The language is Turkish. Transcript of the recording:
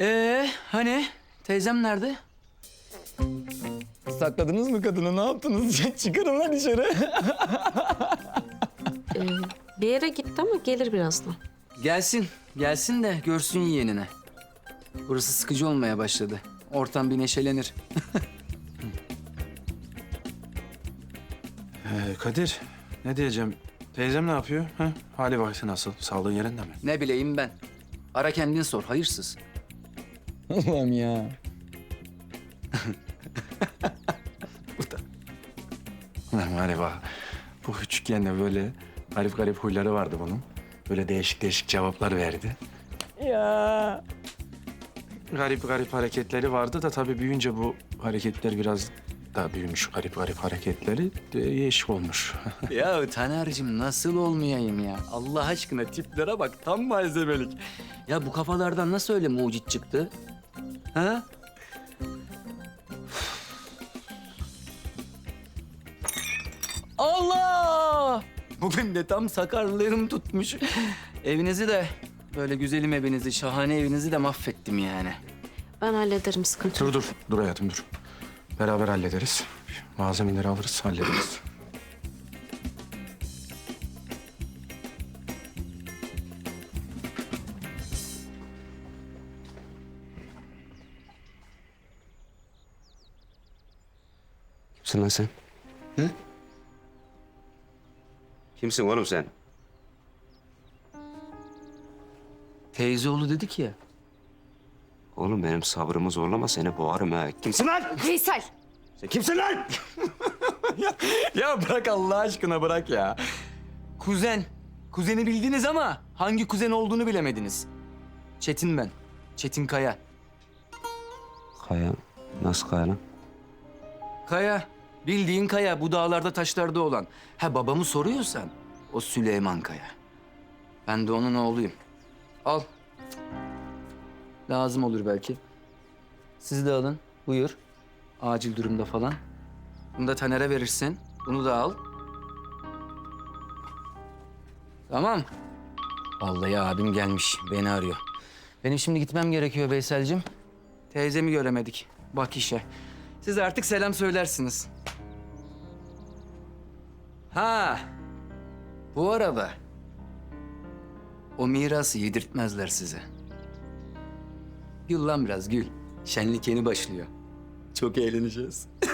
Ee, hani teyzem nerede? Sakladınız mı kadını? Ne yaptınız? Çıkarın lan dışarı. Ee, bir yere gitti ama gelir birazdan. gelsin, gelsin de görsün yeğenini. Burası sıkıcı olmaya başladı. Ortam bir neşelenir. Ee, Kadir, ne diyeceğim? Teyzem ne yapıyor? Ha? Hali vakti nasıl? Sağlığı yerinde mi? Ne bileyim ben. Ara kendin sor, hayırsız. Allah'ım ya. Ulan galiba bu küçükken de böyle garip garip huyları vardı bunun. Böyle değişik değişik cevaplar verdi. Ya. Garip garip hareketleri vardı da tabii büyüyünce bu hareketler biraz daha büyümüş. Garip garip hareketleri değişik olmuş. Ya Taner'cim nasıl olmayayım ya? Allah aşkına tiplere bak tam malzemelik. Ya bu kafalardan nasıl öyle mucit çıktı? Ha? Allah! Bugün de tam sakarlığım tutmuş. evinizi de böyle güzelim evinizi, şahane evinizi de mahvettim yani. Ben hallederim sıkıntı yok. dur dur, dur hayatım dur. Beraber hallederiz. Malzemeleri alırız, hallederiz. Kimsin lan sen? Hı? Kimsin oğlum sen? Teyzeoğlu dedik ya. Oğlum benim sabrımı zorlama seni boğarım ha. Kimsin lan? Veysel! Sen kimsin lan? Ya bırak Allah aşkına bırak ya. Kuzen. Kuzeni bildiniz ama hangi kuzen olduğunu bilemediniz. Çetin ben. Çetin Kaya. Kaya. Nasıl Kaya lan? Kaya. Bildiğin Kaya. Bu dağlarda taşlarda olan. Ha babamı soruyorsan o Süleyman Kaya. Ben de onun oğluyum. Al. Lazım olur belki. Siz de alın. Buyur. Acil durumda falan. Bunu da Taner'e verirsin. Bunu da al. Tamam. Vallahi abim gelmiş. Beni arıyor. Benim şimdi gitmem gerekiyor Veysel'cim. Teyzemi göremedik. Bak işe. Siz artık selam söylersiniz. Ha. Bu arada o mirası yedirtmezler size. Gül lan biraz gül. Şenlik yeni başlıyor. Çok eğleneceğiz.